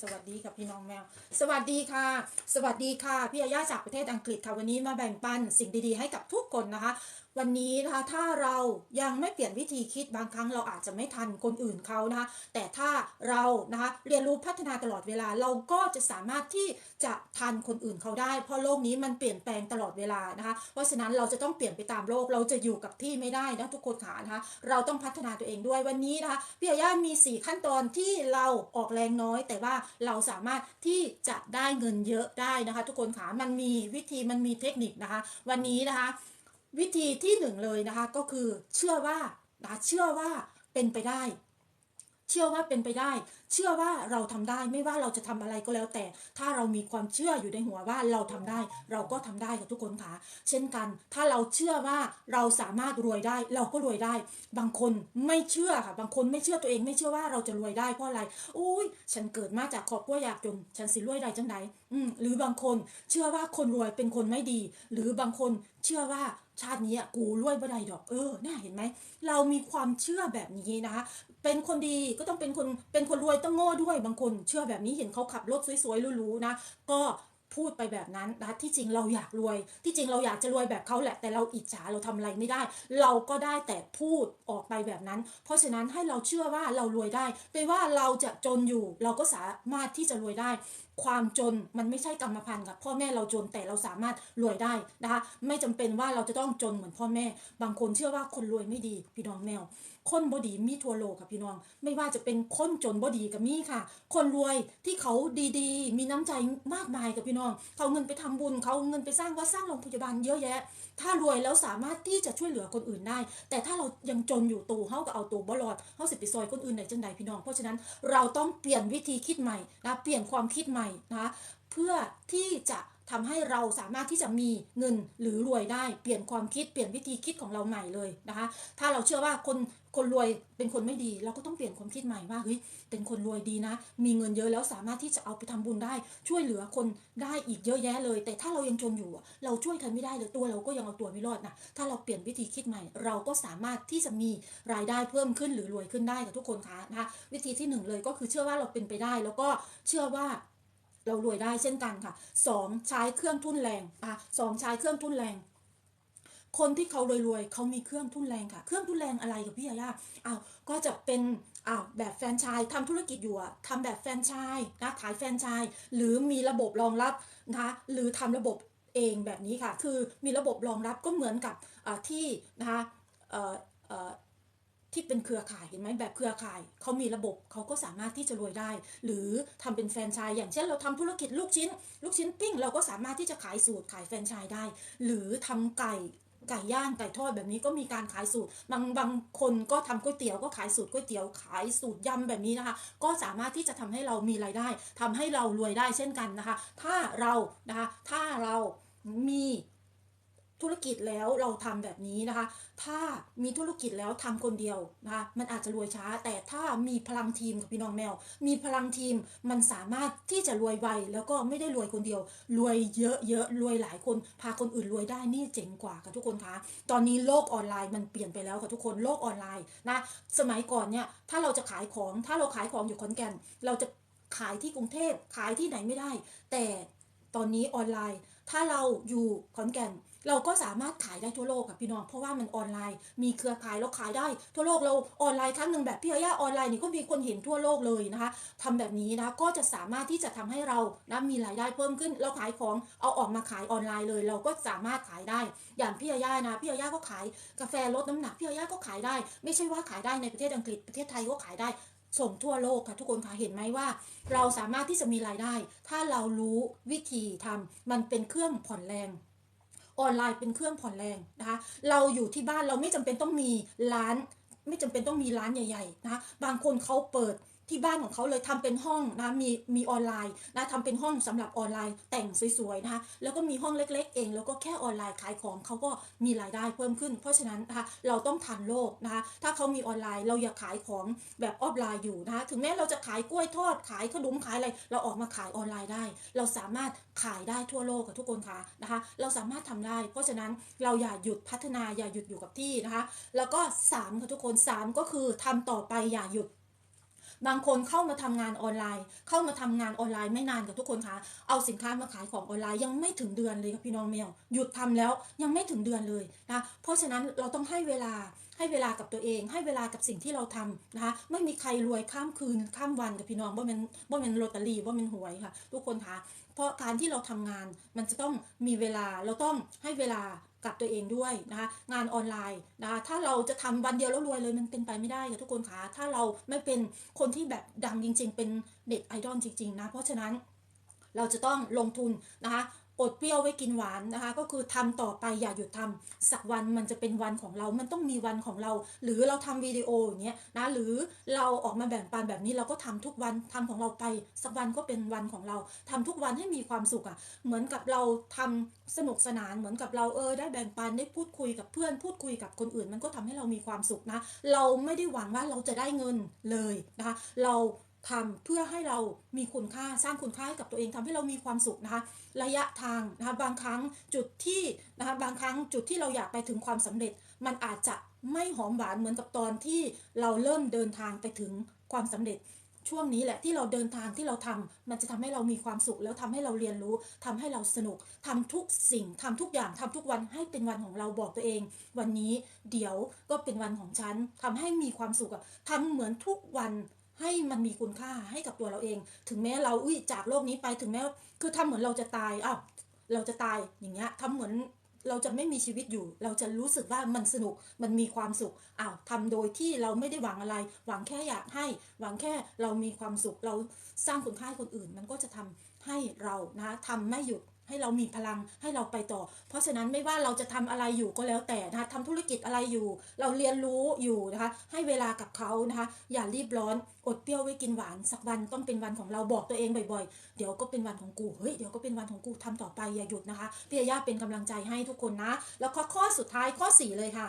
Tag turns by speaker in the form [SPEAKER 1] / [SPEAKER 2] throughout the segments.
[SPEAKER 1] สวัสดีค่ะพี่น้องแมว สวัสดีค่ะ สวัสดีค่ะ พี่อาญ่าจากประเทศอังกฤษค่ะ วันนี้มาแบ่งปันสิ่งดีๆให้กับทุกคนนะคะ วันนี้นะคะถ้าเรายังไม่เปลี่ยนวิธีคิดบางครั้งเราอาจจะไม่ทันคนอื่นเขานะคะแต่ถ้าเรานะคะเรียนรู้พัฒนาตลอดเวลาเราก็จะสามารถที่จะทันคนอื่นเขาได้ เพราะโลกนี้มันเปลี่ยนแปลงตลอดเวลานะคะเพราะฉะนั้นเราจะต้องเปลี่ยนไปตามโลกเราจะอยู่กับที่ไม่ได้นะทุกคนขานะคะเราต้องพัฒนาตัวเองด้วยวันนี้นะคะพี่อาย่ามี 4 ขั้นตอนที่เราออกแรงน้อย แต่ว่าเราสามารถที่จะได้เงินเยอะได้นะคะ ทุกคนขามันมีวิธีมันมีเทคนิคนะคะ วันนี้นะคะ วิธีที่หนึ่งเลยนะคะก็คือเชื่อว่านะเชื่อว่าเป็นไปได้ เชื่อว่าเป็นไปได้ เชื่อว่าเราทำได้ไม่ว่าเราจะทำอะไรก็แล้วแต่ ถ้าเรามีความเชื่ออยู่ในหัวว่าเราทำได้ เราก็ทำได้กับทุกคนค่ะ เช่นกัน ถ้าเราเชื่อว่าเราสามารถรวยได้ เราก็รวยได้ บางคนไม่เชื่อค่ะ บางคนไม่เชื่อตัวเองไม่เชื่อว่าเราจะรวยได้เพราะอะไรอุ้ยฉันเกิดมาจากครอบครัวยากจนฉันสิรวยได้จังไดอืมหรือบางคนเชื่อว่าคนรวยเป็นคนไม่ดี หรือบางคนเชื่อว่าชาตินี้อะกูรวยบ่ได้ดอกเออน่าเห็นไหม เรามีความเชื่อแบบนี้นะคะ เป็นคนดีก็ต้องเป็นคนเป็นคนรวยต้องโง่ด้วยบางคนเชื่อแบบนี้เห็นเขาขับรถสวยๆรู้ๆนะก็พูดไปแบบนั้นนะที่จริงเราอยากรวย ที่จริงเราอยากจะรวยแบบเขาแหละ แต่เราอิจฉาเราทำอะไรไม่ได้ เราก็ได้แต่พูดออกไปแบบนั้น เพราะฉะนั้นให้เราเชื่อว่าเรารวยได้ไม่ว่าเราจะจนอยู่ เราก็สามารถที่จะรวยได้ ความจนมันไม่ใช่กรรมพันธุ์ค่ะพ่อแม่เราจนแต่เราสามารถรวยได้นะคะ ไม่จำเป็นว่าเราจะต้องจนเหมือนพ่อแม่ บางคนเชื่อว่าคนรวยไม่ดีพี่น้องแมว คนบดีมีทั่วโลกค่ะพี่น้อง ไม่ว่าจะเป็นคนจนบดีกับมีค่ะ คนรวยที่เขาดีๆ มีน้ำใจมากมายกับพี่น้อง เขาเงินไปทำบุญ เขาเงินไปสร้างวัดสร้างโรงพยาบาลเยอะแยะ ถ้ารวยแล้วสามารถที่จะช่วยเหลือคนอื่นได้ แต่ถ้าเรายังจนอยู่ตูเฮาก็เอาตัวบ่รอดเฮาสิไปซอยคนอื่นได้จังใดพี่น้อง เพราะฉะนั้นเราต้องเปลี่ยนวิธีคิดใหม่นะเปลี่ยนความคิดใหม่นะเพื่อที่จะ ทำให้เราสามารถที่จะมีเงินหรือรวยได้เปลี่ยนความคิดเปลี่ยนวิธีคิดของเราใหม่เลยนะคะ ถ้าเราเชื่อว่าคนคนรวยเป็นคนไม่ดี เราก็ต้องเปลี่ยนความคิดใหม่ว่าเฮ้ยเป็นคนรวยดีนะ มีเงินเยอะแล้วสามารถที่จะเอาไปทำบุญได้ ช่วยเหลือคนได้อีกเยอะแยะเลย แต่ถ้าเรายังจนอยู่ เราช่วยกันไม่ได้เลยตัวเราก็ยังเอาตัวไม่รอดนะถ้าเราเปลี่ยนวิธีคิดใหม่ เราก็สามารถที่จะมีรายได้เพิ่มขึ้นหรือรวยขึ้นได้กับทุกคนคะนะคะวิธีที่หนึ่งเลยก็คือเชื่อว่าเราเป็นไปได้แล้วก็เชื่อว่า เรารวยได้เช่นกันค่ะสองใช้เครื่องทุ่นแรงอะสองใช้เครื่องทุ่นแรงคนที่เขารวยๆเขามีเครื่องทุ่นแรงค่ะ เครื่องทุ่นแรงอะไรกับพี่ยาย่าอ้าว ก็จะเป็น อ้าว แบบแฟนชส์ทำธุรกิจอยู่อะทำแบบแฟนชส์นะขายแฟนชส์หรือมีระบบรองรับนะคะ หรือทำระบบเองแบบนี้ค่ะ คือมีระบบรองรับก็เหมือนกับอ่าที่นะคะ ที่เป็นเครือข่ายเห็นไหมแบบเครือข่ายเขามีระบบเขาก็สามารถที่จะรวยได้ หรือทำเป็นแฟรนไชส์อย่างเช่นเราทำธุรกิจลูกชิ้น ลูกชิ้นปิ้ง เราก็สามารถที่จะขายสูตรขายแฟรนไชส์ได้ หรือทำไก่ไก่ย่างไก่ทอดแบบนี้ก็มีการขายสูตร บางบางคนก็ทำก๋วยเตี๋ยวก็ขายสูตรก๋วยเตี๋ยวขายสูตรยำแบบนี้นะคะ ก็สามารถที่จะทำให้เรามีรายได้ทำให้เรารวยได้เช่นกันนะคะ ถ้าเรานะคะถ้าเรามี ธุรกิจแล้วเราทำแบบนี้นะคะ ถ้ามีธุรกิจแล้วทำคนเดียวนะคะมันอาจจะรวยช้า แต่ถ้ามีพลังทีมกับพี่น้องแมว มีพลังทีมมันสามารถที่จะรวยไวแล้วก็ไม่ได้รวยคนเดียว รวยเยอะเยอะรวยหลายคนพาคนอื่นรวยได้นี่เจ๋งกว่าค่ะทุกคนคะตอนนี้โลกออนไลน์มันเปลี่ยนไปแล้วค่ะทุกคนโลกออนไลน์นะสมัยก่อนเนี่ยถ้าเราจะขายของถ้าเราขายของอยู่ขอนแก่นเราจะขายที่กรุงเทพขายที่ไหนไม่ได้ แต่ตอนนี้ออนไลน์ ถ้าเราอยู่ขอนแก่น เราก็สามารถขายได้ทั่วโลกค่ะพี่น้องเพราะว่ามันออนไลน์ มีเครือข่ายเราขายได้ทั่วโลกเราออนไลน์ครั้งหนึ่งแบบพี่อาย่าออนไลน์นี่ก็มีคนเห็นทั่วโลกเลยนะคะทำแบบนี้นะก็จะสามารถที่จะทำให้เรานะมีรายได้เพิ่มขึ้น เราขายของเอาออกมาขายออนไลน์เลย เราก็สามารถขายได้ อย่างพี่อาย่านะพี่อาย่าก็ขายกาแฟลดน้ำหนักพี่อาย่าก็ขายได้ ไม่ใช่ว่าขายได้ในประเทศอังกฤษประเทศไทยก็ขายได้ส่งทั่วโลกค่ะทุกคนค่ะเห็นไหมว่า เราสามารถที่จะมีรายได้ ถ้าเรารู้วิธีทำมันเป็นเครื่องผ่อนแรง ออนไลน์เป็นเครื่องผ่อนแรงนะคะ เราอยู่ที่บ้านเราไม่จำเป็นต้องมีร้าน ไม่จำเป็นต้องมีร้านใหญ่ ๆ นะคะ บางคนเขาเปิด ที่บ้านของเขาเลยทำเป็นห้องนะมีมีออนไลน์นะทำเป็นห้องสำหรับออนไลน์แต่งสวยๆนะคะแล้วก็มีห้องเล็กๆ เอง แล้วก็แค่ออนไลน์ขายของเขาก็มีรายได้เพิ่มขึ้น เพราะฉะนั้นนะคะเราต้องทันโลกนะคะถ้าเขามีออนไลน์เราอย่าขายของแบบออฟไลน์อยู่นะคะถึงแม้เราจะขายกล้วยทอดขายขนมขายอะไรเราออกมาขายออนไลน์ได้ เราสามารถขายได้ทั่วโลกกับทุกคนค่ะนะคะเราสามารถทำได้ เพราะฉะนั้นเราอย่าหยุดพัฒนาอย่าหยุดอยู่กับที่นะคะแล้วก็3ค่ะทุกคน 3 ก็คือทำต่อไปอย่าหยุด บางคนเข้ามาทำงานออนไลน์ เข้ามาทำงานออนไลน์ไม่นานกับทุกคนคะเอาสินค้ามาขายของออนไลน์ยังไม่ถึงเดือนเลยค่ะพี่น้องแมวหยุดทำแล้วยังไม่ถึงเดือนเลยนะเพราะฉะนั้นเราต้องให้เวลาให้เวลากับตัวเอง ให้เวลากับสิ่งที่เราทำนะคะไม่มีใครรวยข้ามคืนข้ามวันกับพี่น้องว่ามันว่ามันโรตารีว่ามันหวยค่ะ ทุกคนคะเพราะการที่เราทำงานมันจะต้องมีเวลาเราต้องให้เวลา กับตัวเองด้วยนะคะงานออนไลน์นะคะถ้าเราจะทำวันเดียวแล้วรวยเลยมันเป็นไปไม่ได้ค่ะทุกคนคะถ้าเราไม่เป็นคนที่แบบดังจริง ๆ เป็นเด็ดไอดอลจริงๆนะเพราะฉะนั้นเราจะต้องลงทุนนะคะ อดเปรี้ยวไว้กินหวานนะคะ ก็คือทำต่อไปอย่าหยุดทำสักวันมันจะเป็นวันของเรา มันต้องมีวันของเรา หรือเราทำวิดีโออย่างเงี้ยนะหรือเราออกมาแบ่งปันแบบนี้เราก็ทำทุกวันทำของเราไป สักวันก็เป็นวันของเราทำทุกวันให้มีความสุขอะ่ะ เหมือนกับเราทำสนุกสนานเหมือนกับเราเออได้แบ่งปันได้พูดคุยกับเพื่อน พูดคุยกับคนอื่น มันก็ทำให้เรามีความสุขนะ เราไม่ได้หวังว่าเราจะได้เงินเลยนะคะ เรา ทำเพื่อให้เรามีคุณค่าสร้างคุณค่าให้กับตัวเองทำให้เรามีความสุขนะคะ ระยะทางนะคะบางครั้งจุดที่นะคะบางครั้งจุดที่เราอยากไปถึงความสำเร็จ มันอาจจะไม่หอมหวานเหมือนกับตอนที่เราเริ่มเดินทางไปถึงความสำเร็จช่วงนี้แหละที่เราเดินทางที่เราทำมันจะทำให้เรามีความสุข แล้วทำให้เราเรียนรู้ทำให้เราสนุกทำทุกสิ่งทำทุกอย่างทำทุกวันให้เป็นวันของเราบอกตัวเอง วันนี้เดี๋ยวก็เป็นวันของฉันทำให้มีความสุขอะทำเหมือนทุกวัน ให้มันมีคุณค่าให้กับตัวเราเอง ถึงแม้เราอุ้ยจากโลกนี้ไปถึงแม้คือทำเหมือนเราจะตายอ้าวเราจะตายอย่างเงี้ยทำเหมือนเราจะไม่มีชีวิตอยู่ เราจะรู้สึกว่ามันสนุก มันมีความสุข อ้าวทำโดยที่เราไม่ได้หวังอะไร หวังแค่อยากให้ หวังแค่เรามีความสุข เราสร้างคุณค่าให้คนอื่น มันก็จะทำให้เรานะทำไม่หยุด ให้เรามีพลังให้เราไปต่อ เพราะฉะนั้นไม่ว่าเราจะทำอะไรอยู่ก็แล้วแต่นะคะทำธุรกิจอะไรอยู่ เราเรียนรู้อยู่นะคะ ให้เวลากับเขานะคะ อย่ารีบร้อนอดเปรี้ยวไว้กินหวานสักวันต้องเป็นวันของเราบอกตัวเองบ่อยๆ เดี๋ยวก็เป็นวันของกูเฮ้ยเดี๋ยวก็เป็นวันของกูทำต่อไปอย่าหยุดนะคะพี่ย่าเป็นกำลังใจให้ทุกคนนะ แล้วข้อข้อสุดท้ายข้อสี่เลยค่ะ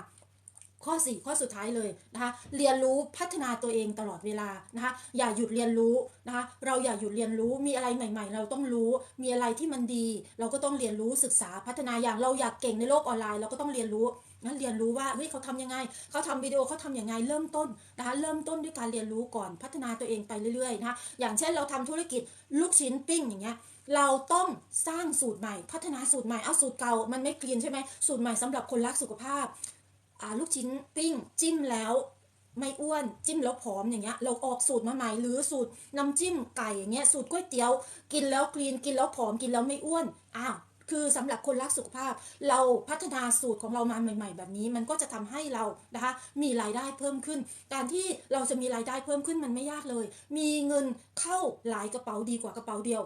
[SPEAKER 1] ข้อ 4 ข้อสุดท้ายเลยนะคะเรียนรู้พัฒนาตัวเองตลอดเวลานะคะอย่าหยุดเรียนรู้นะคะเราอย่าหยุดเรียนรู้มีอะไรใหม่ ๆ เราต้องรู้มีอะไรที่มันดี เราก็ต้องเรียนรู้ศึกษาพัฒนาอย่างเราอยากเก่งในโลกออนไลน์เราก็ต้องเรียนรู้งั้นเรียนรู้ว่าเฮ้ยเขาทำยังไงเขาทำวิดีโอเขาทำยังไงเริ่มต้นนะคะเริ่มต้นด้วยการเรียนรู้ก่อนพัฒนาตัวเองไปเรื่อยๆนะคะอย่างเช่นเราทำธุรกิจลูกชิ้นปิ้งอย่างเงี้ยเราต้องสร้างสูตรใหม่ พัฒนาสูตรใหม่เอาสูตรเก่ามันไม่กลีนใช่ไหมสูตรใหม่สำหรับคนรักสุขภาพ ลูกชิ้นปิ้งจิ้มแล้วไม่อ้วนจิ้มแล้วผอมอย่างเงี้ย เราออกสูตรมาใหม่หรือสูตรน้ำจิ้มไก่อย่างเงี้ยสูตรก๋วยเตี๋ยว กินแล้วคลีนกินแล้วผอมกินแล้วไม่อ้วนอ้าวคือสำหรับคนรักสุขภาพ เราพัฒนาสูตรของเรามาใหม่ ๆ แบบนี้ มันก็จะทำให้เรานะคะมีรายได้เพิ่มขึ้น การที่เราจะมีรายได้เพิ่มขึ้นมันไม่ยากเลย มีเงินเข้าหลายกระเป๋าดีกว่ากระเป๋าเดียว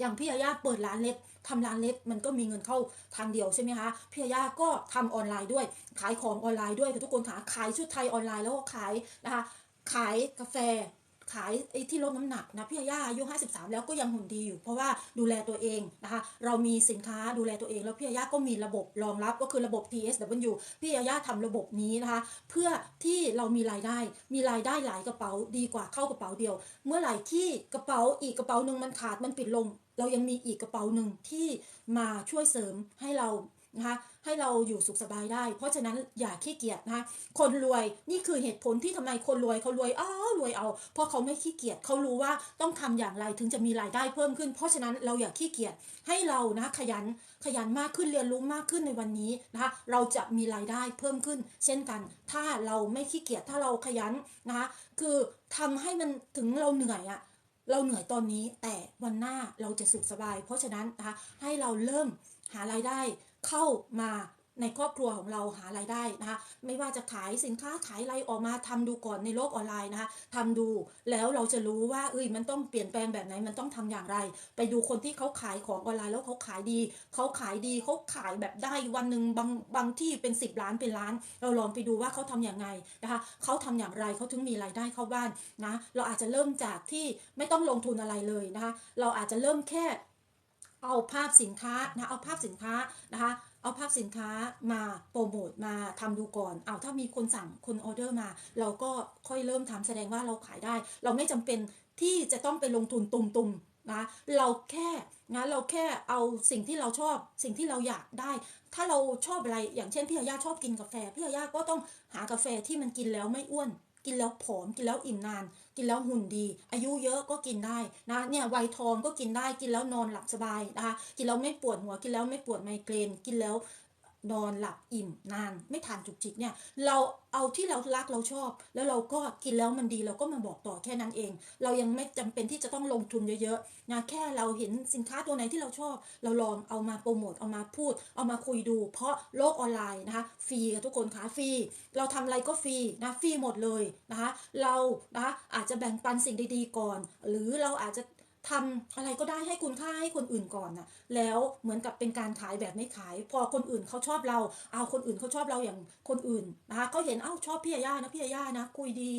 [SPEAKER 1] อย่างพี่ยาย่าเปิดร้านเล็บทำร้านเล็บมันก็มีเงินเข้าทางเดียวใช่ไหมคะพี่ยาย่าก็ทำออนไลน์ด้วย ขายของออนไลน์ด้วยค่ะทุกคนคะขายชุดไทยออนไลน์แล้วก็ขายนะคะขายกาแฟขายไอ้ที่ลดน้ำหนักนะพี่ยาย่าอายุ 53 แล้วก็ยังหุ่นดีอยู่ เพราะว่าดูแลตัวเองนะคะเรามีสินค้าดูแลตัวเอง แล้วพี่ยาย่าก็มีระบบรองรับก็คือระบบ TSW พี่ยาย่าทำระบบนี้นะคะเพื่อที่เรามีรายได้มีรายได้หลายกระเป๋าดีกว่าเข้ากระเป๋าเดียว เมื่อไหร่ที่กระเป๋าอีกกระเป๋าหนึ่งมันขาดมันปิดลง เรายังมีอีกกระเป๋าหนึ่งที่มาช่วยเสริมให้เรานะคะให้เราอยู่สุขสบายได้ เพราะฉะนั้นอย่าขี้เกียจนะคะคนรวยนี่คือเหตุผลที่ทำไมคนรวยเขารวยอ้าวรวยเอา เพราะเขาไม่ขี้เกียจเขารู้ว่าต้องทำอย่างไรถึงจะมีรายได้เพิ่มขึ้น เพราะฉะนั้นเราอย่าขี้เกียจให้เรานะขยันขยันมากขึ้นเรียนรู้มากขึ้นในวันนี้นะคะเราจะมีรายได้เพิ่มขึ้น เช่นกัน ถ้าเราไม่ขี้เกียจถ้าเราขยันนะคะคือทำให้มันถึงเราเหนื่อยอะ เราเหนื่อยตอนนี้แต่วันหน้าเราจะสุขสบาย เพราะฉะนั้นนะคะให้เราเริ่มหารายได้เข้ามา ในครอบครัวของเราหารายได้นะคะ ไม่ว่าจะขายสินค้าขายอะไรออกมาทำดูก่อนในโลกออนไลน์นะคะทำดูแล้วเราจะรู้ว่าเอ้ยมันต้องเปลี่ยนแปลงแบบไหนมันต้องทำอย่างไร ไปดูคนที่เขาขายของออนไลน์แล้วเขาขายดีเขาขายดีเขาขายแบบได้วันหนึ่งบางบางที่เป็น 10 ล้านเป็นล้าน เราลองไปดูว่าเขาทำอย่างไงนะคะเขาทำอย่างไรเขาถึงมีรายได้เข้าบ้านนะเราอาจจะเริ่มจากที่ไม่ต้องลงทุนอะไรเลยนะคะเราอาจจะเริ่มแค่ เอาภาพสินค้านะเอาภาพสินค้านะคะเอาภาพสินค้ามาโปรโมทมาทำดูก่อน เอาถ้ามีคนสั่งคนออเดอร์มา เราก็ค่อยเริ่มทำแสดงว่าเราขายได้ เราไม่จำเป็นที่จะต้องไปลงทุนตุมๆนะเราแค่นะเราแค่เอาสิ่งที่เราชอบ สิ่งที่เราอยากได้ ถ้าเราชอบอะไรอย่างเช่นพี่ยาย่าชอบกินกาแฟพี่ยาย่าก็ต้องหากาแฟที่มันกินแล้วไม่อ้วน กินแล้วผอมกินแล้วอิ่มนาน กินแล้วหุ่นดี อายุเยอะก็กินได้นะเนี่ยวัยทองก็กินได้กินแล้วนอนหลับสบายนะคะกินแล้วไม่ปวดหัวกินแล้วไม่ปวดไมเกรน กินแล้ว นอนหลับอิ่มนาน ไม่ทานจุกจิกเนี่ย เราเอาที่เรารักเราชอบ แล้วเราก็กินแล้วมันดีเราก็มาบอกต่อแค่นั้นเอง เรายังไม่จำเป็นที่จะต้องลงทุนเยอะๆนะแค่เราเห็นสินค้าตัวไหนที่เราชอบ เราลองเอามาโปรโมทเอามาพูด เอามาคุยดู เพราะโลกออนไลน์นะคะฟรีกับทุกคนค่ะฟรีเราทำอะไรก็ฟรีนะฟรีหมดเลยนะคะ เรานะคะอาจจะแบ่งปันสิ่งดีๆก่อน หรือเราอาจจะ ทำอะไรก็ได้ให้คุณค่าให้คนอื่นก่อนน่ะแล้วเหมือนกับเป็นการขายแบบไม่ขาย พอคนอื่นเขาชอบเรา เอาคนอื่นเขาชอบเราอย่างคนอื่นนะคะเขาเห็นเอ้าชอบพี่ยาย่านะพี่ยาย่านะ คุยดี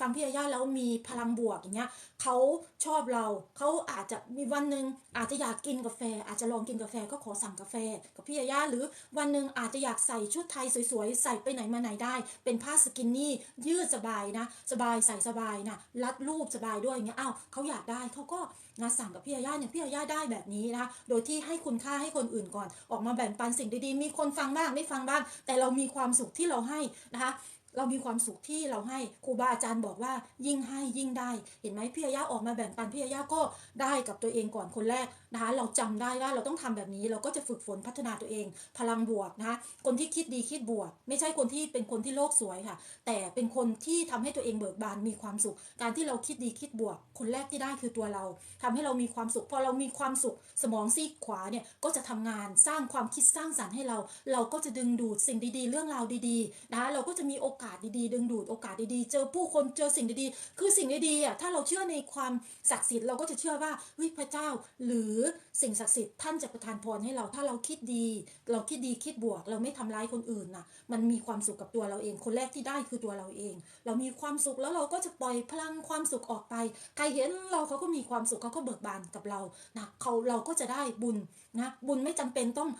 [SPEAKER 1] ฟังพี่ยาย่าแล้วมีพลังบวกอย่างเงี้ยเขาชอบเรา เขาอาจจะมีวันหนึ่งอาจจะอยากกินกาแฟ อาจจะลองกินกาแฟก็ขอสั่งกาแฟกับพี่ยาย่าหรือวันหนึ่งอาจจะอยากใส่ชุดไทยสวยๆ ใส่ไปไหนมาไหนได้ เป็นผ้าสกินนี่ยืดสบายนะ สบายใส่สบายนะรัดรูปสบายด้วยอย่างเงี้ยอ้าวเขาอยากได้เขาก็นะสั่งกับพี่ยาย่าเนี่ยพี่ยาย่าได้แบบนี้นะคะโดยที่ให้คุณค่าให้คนอื่นก่อน ออกมาแบ่งปันสิ่งดีๆ มีคนฟังบ้างไม่ฟังบ้าง แต่เรามีความสุขที่เราให้นะคะ เรามีความสุขที่เราให้ครูบาอาจารย์บอกว่ายิ่งให้ยิ่งได้ เห็นไหมพี่ยาย่าออกมาแบ่งปันพี่ยาย่าก็ได้กับตัวเองก่อนคนแรกนะคะเราจำได้ว่าเราต้องทำแบบนี้ เราก็จะฝึกฝนพัฒนาตัวเอง พลังบวกนะคะคนที่คิดดีคิดบวก ไม่ใช่คนที่เป็นคนที่โลกสวยค่ะ แต่เป็นคนที่ทำให้ตัวเองเบิกบานมีความสุข การที่เราคิดดีคิดบวก คนแรกที่ได้คือตัวเราทำให้เรามีความสุขพอเรามีความสุขสมองซีกขวาเนี่ยก็จะทำงานสร้างความคิดสร้างสรรค์ให้เรา เราก็จะดึงดูดสิ่งดีๆ เรื่องราวดีๆนะคะเราก็จะมีโอกาสดีๆ ดึงดูดโอกาสดีๆ เจอผู้คนเจอสิ่งดีๆ คือสิ่งดีๆอะถ้าเราเชื่อในความศักดิ์สิทธิ์เราก็จะเชื่อว่าเฮ้ยพระเจ้า หรือสิ่งศักดิ์สิทธิ์ท่านจะประทานพรให้เราถ้าเราคิดดี เราคิดดีคิดบวก เราไม่ทำร้ายคนอื่นน่ะ มันมีความสุขกับตัวเราเอง คนแรกที่ได้คือตัวเราเอง เรามีความสุขแล้วเราก็จะปล่อยพลังความสุขออกไป ใครเห็นเราเขาก็มีความสุขเขาก็เบิกบานกับเรานะเขาเราก็จะได้บุญนะบุญไม่จำเป็นต้อง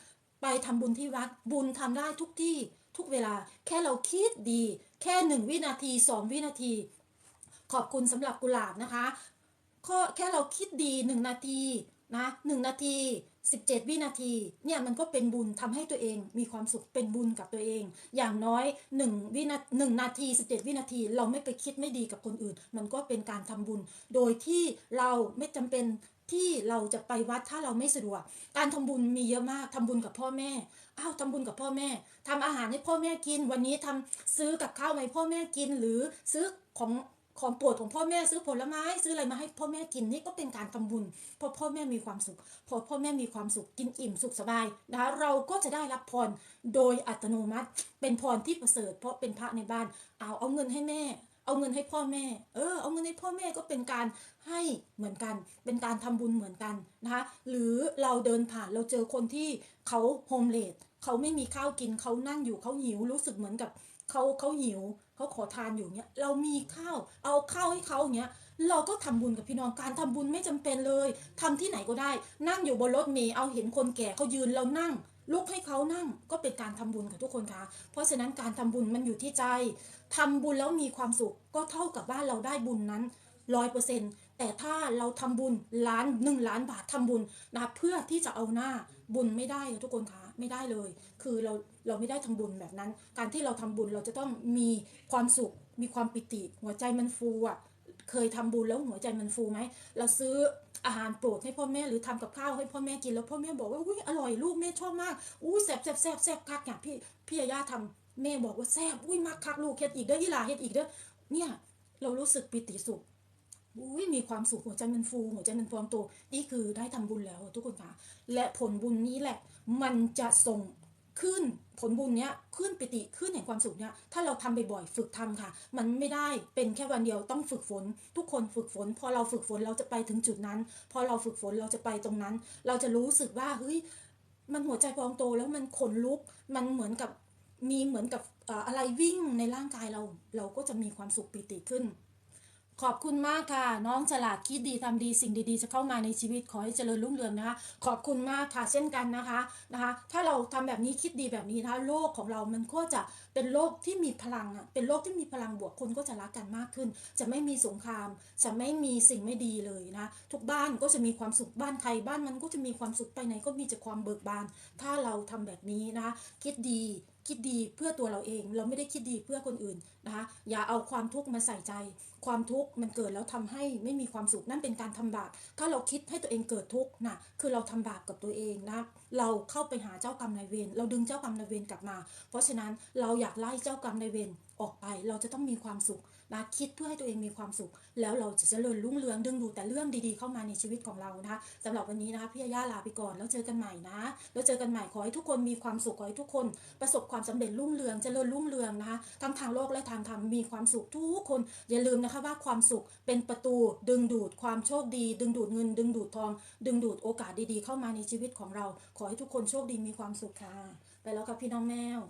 [SPEAKER 1] ไปทำบุญที่วัดบุญทำได้ทุกที่ ทุกเวลา แค่เราคิดดี แค่หนึ่งวินาทีสองวินาที ขอบคุณสำหรับกุหลาบนะคะก็แค่เราคิดดีหนึ่งนาทีนะหนึ่งนาทีสิบเจ็ดวินาทีเนี่ยมันก็เป็นบุญทำให้ตัวเองมีความสุขเป็นบุญกับตัวเอง อย่างน้อยหนึ่งวินาหนึ่งนาทีสิบเจ็ดวินาที เราไม่ไปคิดไม่ดีกับคนอื่น มันก็เป็นการทำบุญ โดยที่เราไม่จำเป็น ที่เราจะไปวัดถ้าเราไม่สะดวก การทำบุญมีเยอะมากทำบุญกับพ่อแม่ อ้าวทำบุญกับพ่อแม่ทำอาหารให้พ่อแม่กิน วันนี้ทำซื้อกับข้าวมาให้พ่อแม่กิน หรือซื้อของของโปรดของพ่อแม่ซื้อผลไม้ซื้ออะไรมาให้พ่อแม่กินนี่ก็เป็นการทำบุญเพราะพ่อแม่มีความสุข พอพ่อแม่มีความสุขกินอิ่มสุขสบายนะคะเราก็จะได้รับพรโดยอัตโนมัติ เป็นพรที่ประเสริฐเพราะเป็นพระในบ้านเอาเอาเงินให้แม่ เอาเงินให้พ่อแม่ เออ เอาเงินให้พ่อแม่ก็เป็นการให้เหมือนกัน เป็นการทำบุญเหมือนกันนะคะ หรือเราเดินผ่านเราเจอคนที่เขาโฮมเลดเขาไม่มีข้าวกินเขานั่งอยู่เขาหิวรู้สึกเหมือนกับเขาเขาหิวเขาขอทานอยู่เนี้ยเรามีข้าว เอาข้าวให้เขาเงี้ยเราก็ทำบุญกับพี่น้องการทำบุญไม่จำเป็นเลยทำที่ไหนก็ได้ นั่งอยู่บนรถเมล์เอาเห็นคนแก่เขายืนเรานั่ง ลุกให้เขานั่งก็เป็นการทำบุญกับทุกคนค่ะเพราะฉะนั้นการทำบุญมันอยู่ที่ใจทำบุญแล้วมีความสุขก็เท่ากับว่าเราได้บุญนั้นร้อยเปอร์เซ็นต์แต่ถ้าเราทำบุญล้านหนึ่งล้านบาททำบุญนะคะเพื่อที่จะเอาหน้าบุญไม่ได้ค่ะทุกคนค่ะไม่ได้เลย คือเราเราไม่ได้ทำบุญแบบนั้น การที่เราทำบุญเราจะต้องมีความสุข มีความปิติ หัวใจมันฟูอะเคยทำบุญแล้วหัวใจมันฟูไหมเราซื้อ อาหารโปรดให้พ่อแม่หรือทำกับข้าวให้พ่อแม่กินแล้วพ่อแม่บอกว่าอุ้ยอร่อยลูกแม่ชอบมากอุ้ยแซ่บแซ่บแซ่บแซ่บคักอย่างพี่พี่ยาย่าทำแม่บอกว่าแซ่บอุ้ยมากคักลูกเฮ็ดอีกเด้อยี่หลาเฮ็ดอีกเด้อเนี่ยเรารู้สึกปิติสุขอุ้ยมีความสุขหัวใจมันฟูหัวใจมันพองโตนี่คือได้ทำบุญแล้วทุกคนค่ะและผลบุญนี้แหละ มันจะส่ง ขึ้นผลบุญเนี้ยขึ้นปิติขึ้นแห่งความสุขเนี้ยถ้าเราทำบ่อยๆฝึกทำค่ะ มันไม่ได้เป็นแค่วันเดียวต้องฝึกฝน ทุกคนฝึกฝน พอเราฝึกฝนเราจะไปถึงจุดนั้น พอเราฝึกฝนเราจะไปตรงนั้น เราจะรู้สึกว่าเฮ้ยมันหัวใจพองโตแล้วมันขนลุกมันเหมือนกับมีเหมือนกับอะไรวิ่งในร่างกายเราเราก็จะมีความสุขปิติขึ้น ขอบคุณมากค่ะ น้องฉลาดคิดดีทำดีสิ่งดีๆ จะเข้ามาในชีวิตขอให้เจริญรุ่งเรืองนะคะ ขอบคุณมากค่ะเช่นกันนะคะนะคะ ถ้าเราทำแบบนี้คิดดีแบบนี้นะคะโลกของเรามันก็จะเป็นโลกที่มีพลังอะเป็นโลกที่มีพลังบวกคนก็จะรักกันมากขึ้น จะไม่มีสงคราม จะไม่มีสิ่งไม่ดีเลยนะทุกบ้านก็จะมีความสุขบ้านใครบ้านมันก็จะมีความสุขไปไหนก็มีแต่ความเบิกบาน ถ้าเราทำแบบนี้นะคะคิดดีคิดดีเพื่อตัวเราเอง เราไม่ได้คิดดีเพื่อคนอื่นนะคะอย่าเอาความทุกข์มาใส่ใจความทุกข์มันเกิดแล้วทำให้ไม่มีความสุขนั่นเป็นการทำบาปถ้าเราคิดให้ตัวเองเกิดทุกข์นะคือเราทำบาปกับตัวเองนะเราเข้าไปหาเจ้ากรรมนายเวรเราดึงเจ้ากรรมนายเวรกลับมา เพราะฉะนั้นเราอยากไล่เจ้ากรรมนายเวรออกไป เราจะต้องมีความสุขนะคิดเพื่อให้ตัวเองมีความสุข แล้วเราจะเจริญรุ่งเรืองดึงดูแต่เรื่องดีๆเข้ามาในชีวิตของเรานะคะสำหรับวันนี้นะคะพี่ย่าลาไปก่อนแล้วเจอกันใหม่นะ แล้วเจอกันใหม่ขอให้ทุกคนมีความสุขขอให้ทุกคน ประสบความสำเร็จรุ่งเรืองเจริญรุ่งเรืองนะคะทั้งทางโลกและทางธรรมมีความสุขทุกคนอย่าลืมนะคะว่าความสุขเป็นประตูดึงดูดความโชคดี ดึงดูดเงิน ดึงดูดทอง ดึงดูดโอกาสดีๆ เข้ามาในชีวิตของเรา ขอให้ทุกคนโชคดีมีความสุขค่ะ ไปแล้วกับพี่น้องแมว